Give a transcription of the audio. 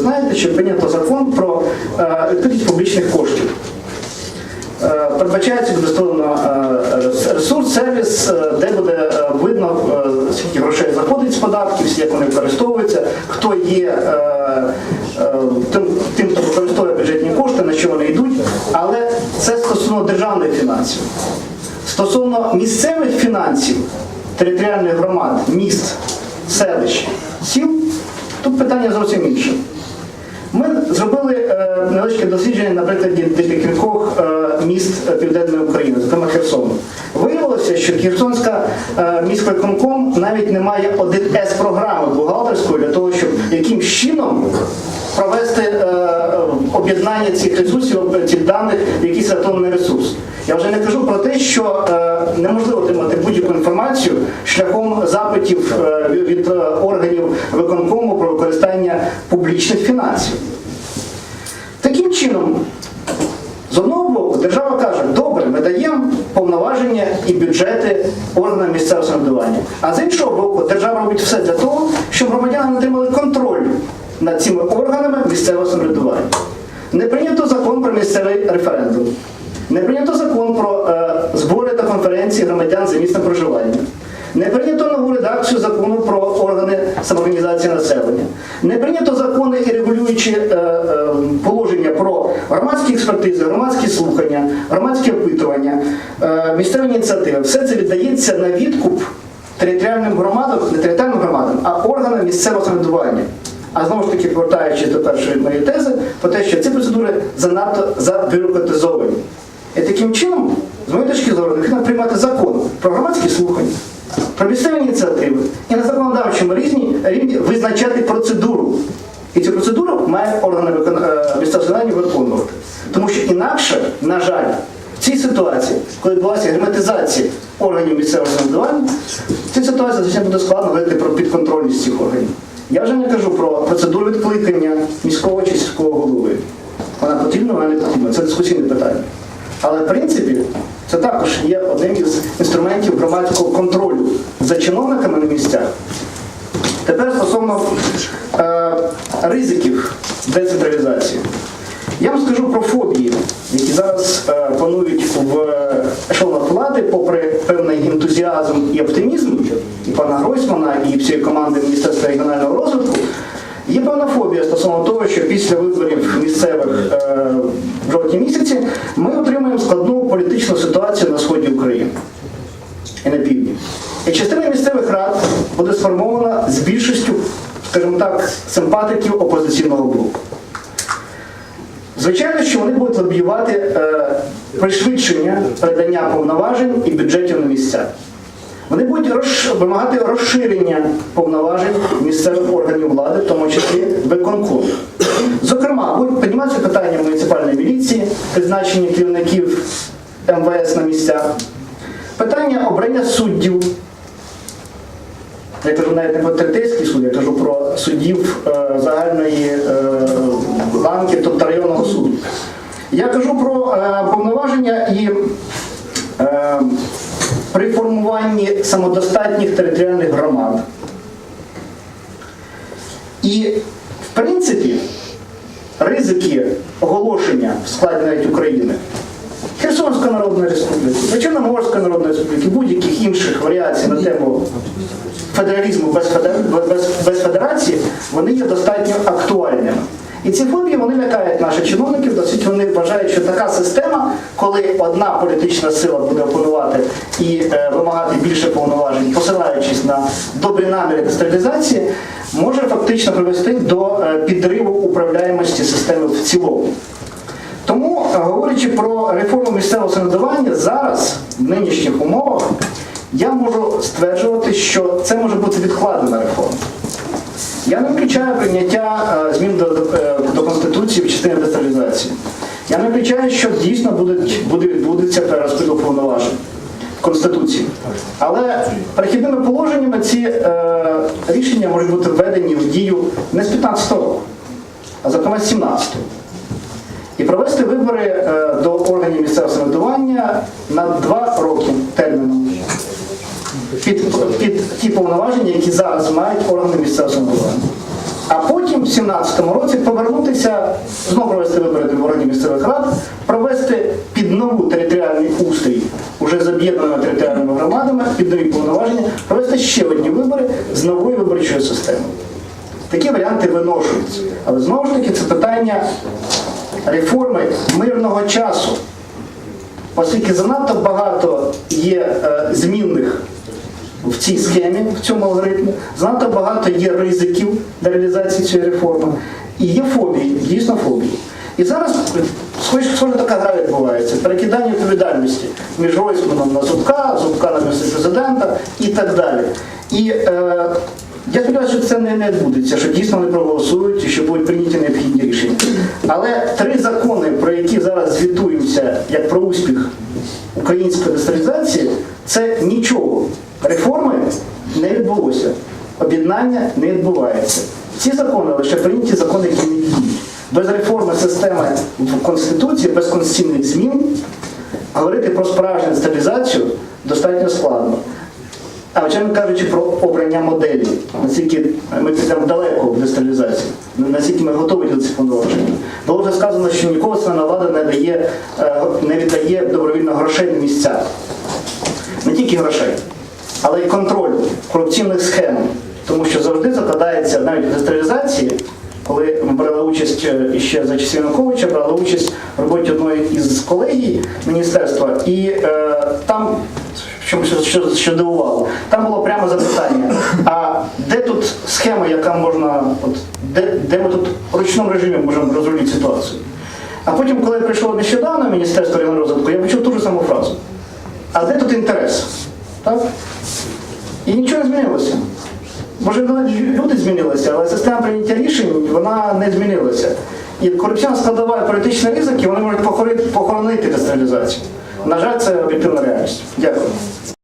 знаєте, що прийнято закон про е, відкритість публічних коштів. Е, Передбачається інвестовано е, ресурс, сервіс, де буде видно, скільки грошей заходить з податків, як вони використовуються, хто є тим, тим, хто використовує бюджетні кошти, на що вони йдуть. Але це стосовно державних фінансів. Стосовно місцевих фінансів, територіальних громад, міст, селищ, сіл, тут питання зовсім інше. Ми зробили е, невеличке дослідження на прикладі декількох е, міст е, Південної України, зокрема Херсону. Виявилося, що Херсонська е, міськвиконком навіть не має 1С програми бухгалтерської для того, щоб яким чином провести е, об'єднання цих ресурсів, цих даних в якийсь електронний ресурс. Я вже не кажу про те, що е, неможливо отримати будь-яку інформацію шляхом запитів е, від е, органів виконкому про використання публічних фінансів. Таким чином, з одного боку, держава каже, добре, ми даємо повноваження і бюджети органам місцевого самоврядування. А з іншого боку, держава робить все для того, щоб громадяни отримали контроль над цими органами місцевого самоврядування. Не прийнято закон про місцевий референдум. Не прийнято закон про е, збори та конференції громадян за місцем проживання. Не прийнято нову редакцію закону про органи самоорганізації населення. Не прийнято закони і регулюючі е, е, положення про громадські експертизи, громадські слухання, громадські опитування, е, місцеві ініціативи. Все це віддається на відкуп територіальним громадам, не територіальним громадам, а органам місцевого самоврядування. А знову ж таки, повертаючись до першої моєї тези, про те, що ці процедури занадто забюрократизовані. І таким чином, з моєї точки зору, необхідно приймати закон про громадські слухання, про місцеві ініціативи і на законодавчому рівні, рівні визначати процедуру. І цю процедуру має органи е, місцевого виконувати. Тому що інакше, на жаль, в цій ситуації, коли відбулася герметизація органів місцевого самоврядування, в цій ситуації звичайно буде складно говорити про підконтрольність цих органів. Я вже не кажу про процедуру відкликання міського чи сільського голови. Вона потрібна, вона не потрібна. Це дискусійне питання. Але в принципі це також є одним із інструментів громадського контролю за чиновниками на місцях. Тепер стосовно е, ризиків децентралізації. Я вам скажу про фобії, які зараз е, панують в ешелонах влади, попри певний ентузіазм і оптимізм і пана Гройсмана, і всієї команди Міністерства регіонального розвитку. Є певна фобія стосовно того, що після виборів місцевих е, в жовтні місяці ми отримаємо складну політичну ситуацію на сході України і на півдні. І частина місцевих рад буде сформована з більшістю, скажімо так, симпатиків опозиційного блоку. Звичайно, що вони будуть лобіювати е, пришвидшення передання повноважень і бюджетів на місця. Вони будуть розш... вимагати розширення повноважень місцевих органів влади, в тому числі виконкому. Зокрема, будуть підніматися питання муніципальної міліції, призначення керівників МВС на місцях, питання обрання суддів. Я кажу навіть не про третейський суд, я кажу про суддів е, загальної е, тобто районного суду. Я кажу про е, повноваження і е, при формуванні самодостатніх територіальних громад. І, в принципі, ризики оголошення в складі навіть України Херсонської Народної Республіки, Чорноморської Народної Республіки, будь-яких інших варіацій на тему федералізму без, федер- без, без федерації, вони є достатньо актуальними. І ці фобії вони лякають наших чиновників, досить вони вважають, що така система, коли одна політична сила буде опонувати і е, вимагати більше повноважень, посилаючись на добрі наміри децентралізації, може фактично привести до е, підриву управляємості системи в цілому. Е, говорячи про реформу місцевого самоврядування, зараз, в нинішніх умовах, я можу стверджувати, що це може бути відкладена реформа. Я не включаю прийняття е, змін до, е, до Конституції в частині децентралізації. Я не включаю, що дійсно буде відбудеться перерозподіл повноважень в Конституції. Але перехідними положеннями ці е, рішення можуть бути введені в дію не з 15 року, а зокрема з 17 і провести вибори е, до органів місцевого самоврядування на два роки терміну під, під ті повноваження, які зараз мають органи місцевого самоврядування. А потім в 2017 році повернутися, знову провести вибори до органів місцевих рад, провести під нову територіальний устрій, уже з об'єднаними територіальними громадами, під нові повноваження, провести ще одні вибори з новою виборчою системою. Такі варіанти виношуються. Але знову ж таки це питання реформи мирного часу. Оскільки занадто багато є е, змінних в цій схемі, в цьому алгоритмі, занадто багато є ризиків для реалізації цієї реформи, і є фобії, дійсно фобії. І зараз схоже, така гра відбувається, перекидання відповідальності між Гройсманом на Зубка, Зубка на місце президента і так далі. І е, я сподіваюся, що це не, не відбудеться, що дійсно вони проголосують і що будуть прийняті необхідні рішення. Але три закони, про які зараз звітуємося як про успіх української децентралізації, це нічого. Реформи не відбулося. Об'єднання не відбувається. Ці закони лише прийняті закони, які не діють. Без реформи системи в Конституції, без конституційних змін говорити про справжню децентралізацію достатньо складно. А звичайно кажучи про обрання моделі, наскільки ми підемо далеко в децентралізації, наскільки ми готові до цих повноважень. Було вже сказано, що ніколи центральна влада не дає, е, не віддає добровільно грошей на місця. Не тільки грошей, але й контролю корупційних схем. Тому що завжди закладається навіть в децентралізації, коли ми брали участь е, ще за часів Януковича, брали участь в роботі одної із колегій міністерства, і е, там, що, що, що, дивувало, там було прямо запитання: а де тут схема, яка можна, от, де, де ми тут в ручному режимі можемо розрулити ситуацію? А потім, коли я прийшов нещодавно в Міністерство регіонального розвитку, я почув ту ж саму фразу. А де тут інтерес? Так? І нічого не змінилося. Може, люди змінилися, але система прийняття рішень вона не змінилася. І корупційна складова політичні ризики вони можуть похоронити, децентралізацію. На жаль, це об'єктивна реальність. Дякую.